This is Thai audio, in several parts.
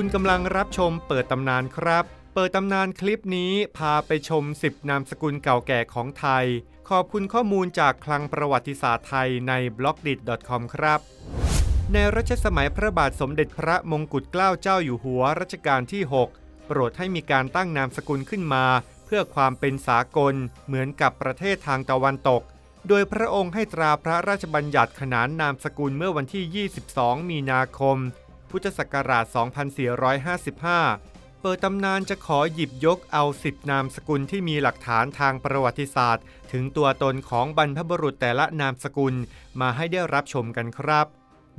คุณกำลังรับชมเปิดตำนานครับ เปิดตำนานคลิปนี้พาไปชม 10 นามสกุลเก่าแก่ของไทย ขอบคุณข้อมูลจากคลังประวัติศาสตร์ไทยใน b l o g d i t c o m ครับ ในรัชสมัยพระบาทสมเด็จพระมงกุฎเกล้าเจ้าอยู่หัวรัชกาลที่ 6 โปรดให้มีการตั้งนามสกุลขึ้นมา เพื่อความเป็นสากล เหมือนกับประเทศทางตะวันตก โดยพระองค์ให้ตราพระราชบัญญัติขนานนามสกุลเมื่อวันที่ 22 มีนาคม พุทธศักราช 2455 เปิดตำนานจะขอหยิบยกเอา10นามสกุลที่มีหลักฐานทางประวัติศาสตร์ ถึงตัวตนของบรรพบุรุษแต่ละนามสกุลมาให้ได้รับชมกันครับ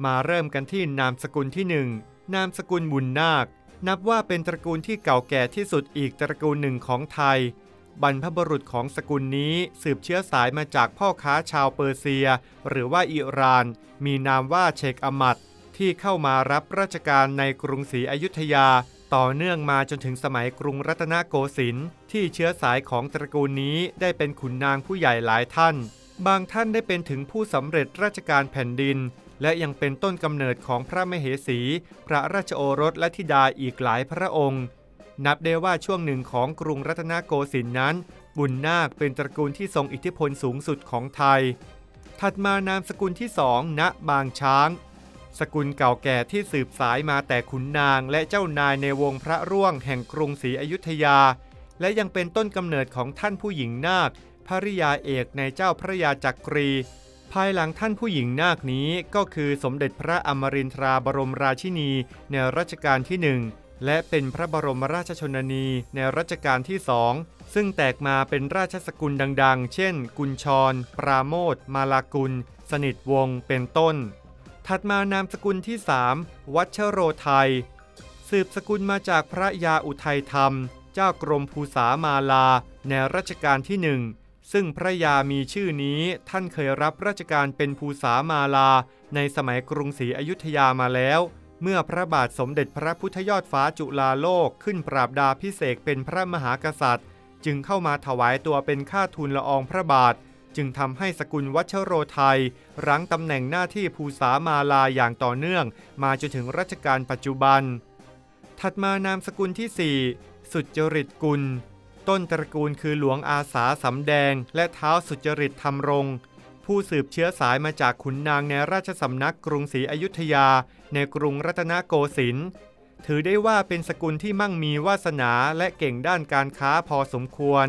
มาเริ่มกันที่นามสกุลที่ 1 นามสกุลบุญนาค นับว่าเป็นตระกูลที่เก่าแก่ที่สุดอีกตระกูลหนึ่งของไทยบรรพบุรุษของสกุลนี้สืบเชื้อสายมาจากพ่อค้าชาวเปอร์เซีย หรือว่าอิหร่าน มีนามว่าเชคอมัด ที่เข้ามารับราชการในกรุงศรีอยุธยา ต่อเนื่องมาจนถึงสมัยกรุงรัตนโกสินทร์ที่เชื้อสายของตระกูลนี้ได้เป็นขุนนางผู้ใหญ่หลายท่าน บางท่านได้เป็นถึงผู้สำเร็จราชการแผ่นดิน และยังเป็นต้นกำเนิดของพระมเหสี พระราชโอรสและธิดาอีกหลายพระองค์ นับได้ว่าช่วงหนึ่งของกรุงรัตนโกสินทร์นั้น บุญนาคเป็นตระกูลที่ทรงอิทธิพลสูงสุดของไทย ถัดมานามสกุลที่สองณบางช้าง สกุลเก่าแก่ที่สืบสายมาแต่ขุนนางและเจ้านายในวงพระร่วงแห่งกรุงศรีอยุธยา และยังเป็นต้นกำเนิดของท่านผู้หญิงนาคภริยาเอกในเจ้าพระยาจักรี ภายหลังท่านผู้หญิงนาคนี้ก็คือสมเด็จพระอมรินทราบรมราชินีในรัชกาลที่หนึ่งและเป็นพระบรมราชชนนีในรัชกาลที่สองซึ่งแตกมาเป็นราชสกุลดังๆ เช่น กุญชร ปราโมท มาลากุล สนิทวงศ์เป็นต้น ถัดมานามสกุลที่ 3 วัชโรไทย สืบสกุลมาจากพระยาอุทัยธรรม เจ้ากรมภูษามาลา ในรัชกาลที่หนึ่งซึ่งพระยามีชื่อนี้ท่านเคยรับราชการเป็นภูษามาลา ในสมัยกรุงศรีอยุธยามาแล้ว เมื่อพระบาทสมเด็จพระพุทธยอดฟ้าจุฬาโลกขึ้นปราบดาพิเศษเป็นพระมหากษัตริย์ จึงเข้ามาถวายตัวเป็นข้าทูลละอองพระบาท จึงทำให้สกุลวัชโรไทย รั้งตำแหน่งหน้าที่ภูษามาลาอย่างต่อเนื่อง มาจนถึงรัชกาลปัจจุบัน ถัดมานามสกุลที่ 4 สุจริตกุล ต้นตระกูลคือหลวงอาสาสำแดง และเท้าสุจริตธรรมรงผู้สืบเชื้อสายมาจากขุนนางในราชสำนักกรุงศรีอยุธยา ในกรุงรัตนโกสินทร์ถือได้ว่าเป็นสกุลที่มั่งมีวาสนาและเก่งด้านการค้าพอสมควร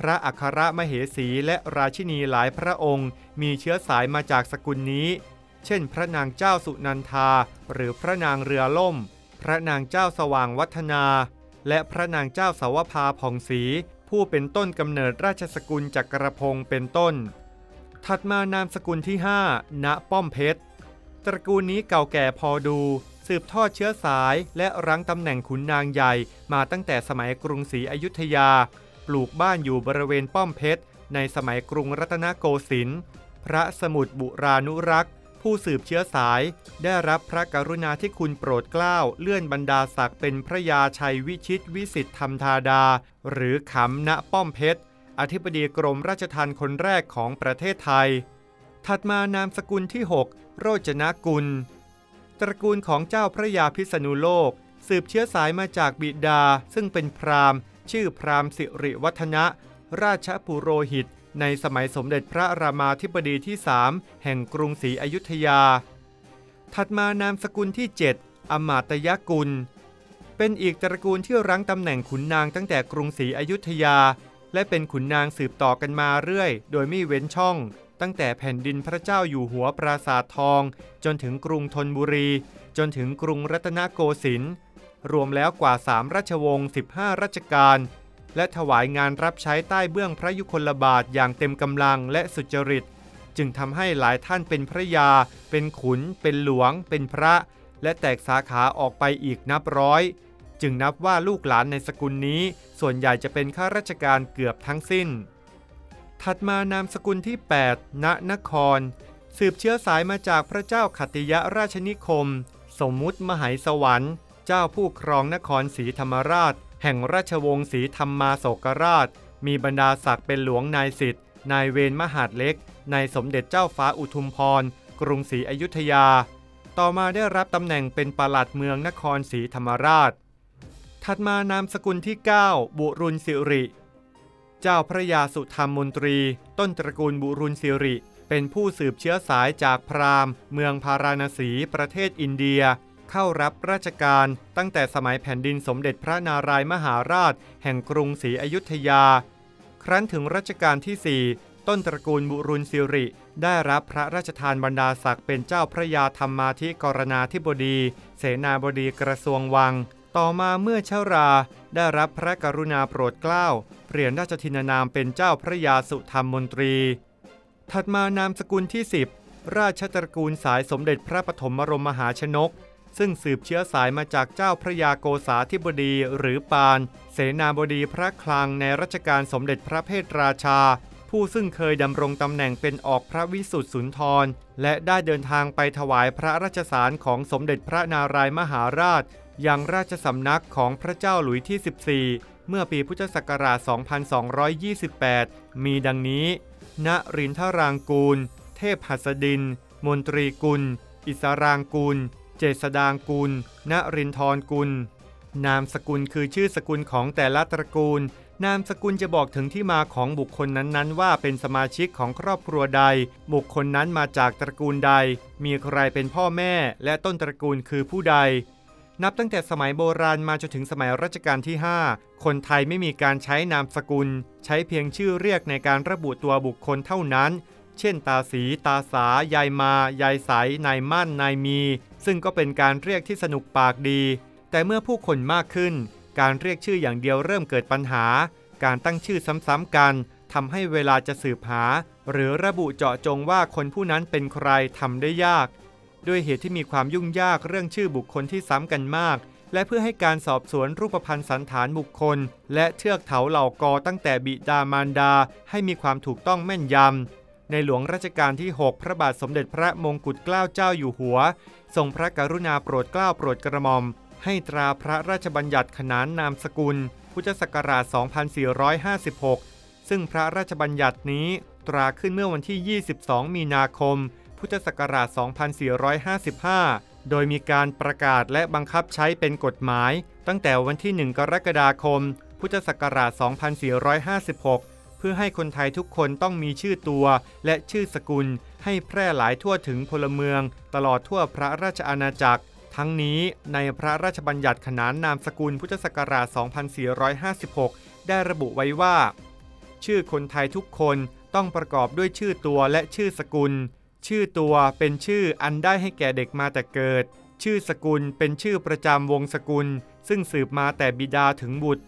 พระอัครมเหสีและราชินีหลายพระองค์ มีเชื้อสายมาจากสกุลนี้ เช่น พระนางเจ้าสุนันทา หรือพระนางเรือล่ม พระนางเจ้าสว่างวัฒนา และพระนางเจ้าสาวภาผ่องศรีผู้เป็นต้นกำเนิดราชสกุลจักรพงศ์เป็นต้น ถัดมานามสกุลที่ 5 ณ ป้อมเพชร ตระกูลนี้เก่าแก่พอดูสืบทอดเชื้อสายและรั้งตำแหน่งขุนนางใหญ่มาตั้งแต่สมัยกรุงศรีอยุธยา ลูกบ้านอยู่บริเวณป้อมเพชร ในสมัยกรุงรัตนโกสินทร์พระสมุทรบุรานุรักษ์ ผู้สืบเชื้อสาย ได้รับพระกรุณาธิคุณโปรดเกล้าเลื่อนบรรดาศักดิ์เป็นพระยาชัยวิชิตวิสิทธธรรมธาดา หรือขำณป้อมเพชร อธิบดีกรมราชทัณฑ์คนแรกของประเทศไทย ถัดมานามสกุลที่ 6 โรจนกุล ตระกูลของเจ้าพระยาพิษณุโลก สืบเชื้อสายมาจากบิดาซึ่งเป็นพราหมณ์ ชื่อพราหมณ์สิริวัฒนะ ราชปุโรหิต ในสมัยสมเด็จพระรามาธิบดีที่3แห่งกรุงศรีอยุธยา ถัดมานามสกุลที่ 7 อมาตยกุล เป็นอีกตระกูลที่รั้งตำแหน่งขุนนางตั้งแต่กรุงศรีอยุธยา และเป็นขุนนางสืบต่อกันมาเรื่อย โดยไม่เว้นช่อง ตั้งแต่แผ่นดินพระเจ้าอยู่หัวปราสาททอง จนถึงกรุงธนบุรี จนถึงกรุงรัตนโกสินทร์ รวมแล้วกว่า 3 ราชวงศ์ 15 ราชการ และถวายงานรับใช้ใต้เบื้องพระยุคลบาทอย่างเต็มกำลังและสุจริต จึงทำให้หลายท่านเป็นพระยา เป็นขุน เป็นหลวง เป็นพระ และแตกสาขาออกไปอีกนับร้อย จึงนับว่าลูกหลานในสกุลนี้ ส่วนใหญ่จะเป็นข้าราชการเกือบทั้งสิ้น ถัดมานามสกุลที่ 8 ณ นคร สืบเชื้อสายมาจากพระเจ้าขัตติยราชนิคม สมมุติมหายสวรรค์ เจ้าผู้ครองนครศรีธรรมราช แห่งราชวงศ์ศรีธรรมาโศกราช มีบรรดาศักดิ์เป็นหลวงนายสิทธิ์นายเวรมหาดเล็กนายสมเด็จเจ้าฟ้าอุทุมพร กรุงศรีอยุธยา ต่อมาได้รับตำแหน่งเป็นปลัดเมืองนครศรีธรรมราช ถัดมานามสกุลที่ 9 บุรุณสิริ เจ้าพระยาสุธรรมมนตรี ต้นตระกูลบุรุณสิริ เป็นผู้สืบเชื้อสายจากพราหมณ์ เมืองพาราณสีประเทศอินเดีย เข้ารับราชการ ตั้งแต่สมัยแผ่นดินสมเด็จพระนารายมหาราช แห่งกรุงศรีอยุธยา ครั้นถึงรัชกาลที่ 4 ต้นตระกูลบุรุณสิริ ได้รับพระราชทานบรรดาศักดิ์เป็นเจ้าพระยาธรรมาธิกรณาธิบดี เสนาบดีกระทรวงวัง ต่อมาเมื่อเชารา ได้รับพระกรุณาโปรดเกล้า เปลี่ยนราชทินานามเป็นเจ้าพระยาสุธรรมมนตรี ถัดมานามสกุลที่ 10ราชตระกูลสายสมเด็จพระปฐมบรมมหาชนก ซึ่งสืบเชื้อสายมาจากเจ้าพระยาโกษาธิบดีหรือปาน เสนาบดีพระคลังในรัชกาลสมเด็จพระเพทราชา ผู้ซึ่งเคยดำรงตำแหน่งเป็นออกพระวิสุทธิสุนทร และได้เดินทางไปถวายพระราชสารของสมเด็จพระนารายมหาราช ยังราชสำนักของพระเจ้าหลุยที่ 14 เมื่อปีพุทธศักราช 2228 มีดังนี้ ณ รินทรางกูล เทพหัสดิน มนตรีกุล อิสรางกุล เจษดางกุล ณรินทรกุล นามสกุลคือชื่อสกุลของแต่ละตระกูล นามสกุลจะบอกถึงที่มาของบุคคลนั้นๆ ว่าเป็นสมาชิกของครอบครัวใด บุคคลนั้นมาจากตระกูลใด มีใครเป็นพ่อแม่ และต้นตระกูลคือผู้ใด นับตั้งแต่สมัยโบราณมาจนถึงสมัยรัชกาลที่ 5 คนไทยไม่มีการใช้นามสกุล ใช้เพียงชื่อเรียกในการระบุตัวบุคคลเท่านั้น เช่น ตาสี ตาสา ยายมา ยายใส นายมั่น นายมี ซึ่งก็เป็นการเรียกที่สนุกปากดี แต่เมื่อผู้คนมากขึ้น การเรียกชื่ออย่างเดียวเริ่มเกิดปัญหา การตั้งชื่อซ้ำๆกันทำให้เวลาจะสืบหา หรือระบุเจาะจงว่าคนผู้นั้นเป็นใครทำได้ยาก ด้วยเหตุที่มีความยุ่งยากเรื่องชื่อบุคคลที่ซ้ำกันมาก และเพื่อให้การสอบสวนรูปพรรณสันฐานบุคคล และเทือกเถาเหล่ากอตั้งแต่บิดามารดา ให้มีความถูกต้องแม่นยำ ในหลวงรัชกาลที่ 6 พระบาทสมเด็จพระมงกุฎเกล้าเจ้าอยู่หัว ทรงพระกรุณาโปรดเกล้าโปรดกระหม่อม ให้ตราพระราชบัญญัติขนานนามสกุล พุทธศักราช 2456 ซึ่งพระราชบัญญัตินี้ตราขึ้นเมื่อวันที่ 22 มีนาคม พุทธศักราช 2455 โดยมีการประกาศและบังคับใช้เป็นกฎหมาย ตั้งแต่วันที่ 1 กรกฎาคม พุทธศักราช 2456 เพื่อให้คนไทยทุกคนต้องมีชื่อตัวและชื่อสกุล ให้แพร่หลายทั่วถึงพลเมือง ตลอดทั่วพระราชอาณาจักร ทั้งนี้ในพระราชบัญญัติขนานนามสกุลพุทธศักราช 2456 ได้ระบุไว้ว่า ชื่อคนไทยทุกคนต้องประกอบด้วยชื่อตัวและชื่อสกุล ชื่อตัวเป็นชื่ออันได้ให้แก่เด็กมาแต่เกิด ชื่อสกุลเป็นชื่อประจำวงสกุล ซึ่งสืบมาแต่บิดาถึงบุตร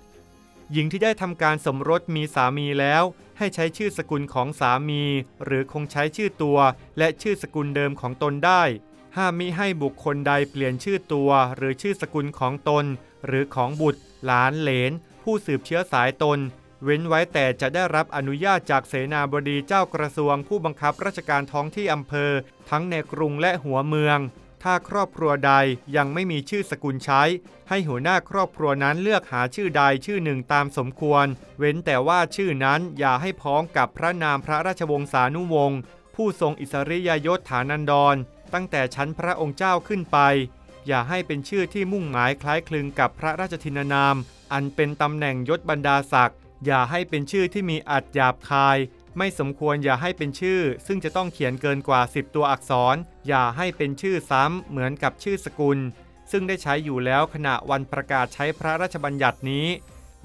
หญิงที่ได้ทำการสมรสมีสามีแล้ว ให้ใช้ชื่อสกุลของสามี หรือคงใช้ชื่อตัว และชื่อสกุลเดิมของตนได้ ห้ามมิให้บุคคลใดเปลี่ยนชื่อตัว หรือชื่อสกุลของตน หรือของบุตร หลานเหลน ผู้สืบเชื้อสายตน เว้นไว้แต่จะได้รับอนุญาตจากเสนาบดีเจ้ากระทรวงผู้บังคับราชการท้องที่อำเภอ ทั้งในกรุงและหัวเมือง ถ้าครอบครัวใดยังไม่มีชื่อสกุลใช้ ให้หัวหน้าครอบครัวนั้นเลือกหาชื่อใดชื่อหนึ่งตามสมควร เว้นแต่ว่าชื่อนั้นอย่าให้พ้องกับพระนามพระราชวงศานุวงศ์ผู้ทรงอิสริยยศฐานันดร ตั้งแต่ชั้นพระองค์เจ้าขึ้นไป อย่าให้เป็นชื่อที่มุ่งหมายคล้ายคลึงกับพระราชทินานาม อันเป็นตำแหน่งยศบรรดาศักดิ์อย่าให้เป็นชื่อที่มีอัดหยาบคาย ไม่สมควรอย่าให้เป็นชื่อ ซึ่งจะต้องเขียนเกินกว่า 10 ตัวอักษร อย่าให้เป็นชื่อซ้ำเหมือนกับชื่อสกุล ซึ่งได้ใช้อยู่แล้วขณะวันประกาศใช้พระราชบัญญัตินี้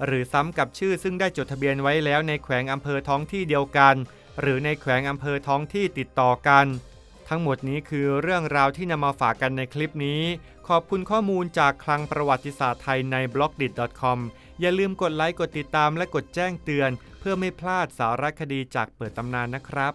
หรือซ้ำกับชื่อซึ่งได้จดทะเบียนไว้แล้วในแขวงอำเภอท้องที่เดียวกัน หรือในแขวงอำเภอท้องที่ติดต่อกัน ทั้งหมดนี้คือเรื่องราวที่นำมาฝากกันในคลิปนี้ ขอบคุณข้อมูลจากคลังประวัติศาสตร์ไทยใน b l o g d i t c o m อย่าลืมกดไลค์กดติดตามและกดแจ้งเตือน พื่อไม่พลาดสารคดีจากเปิดตำนานนะครับ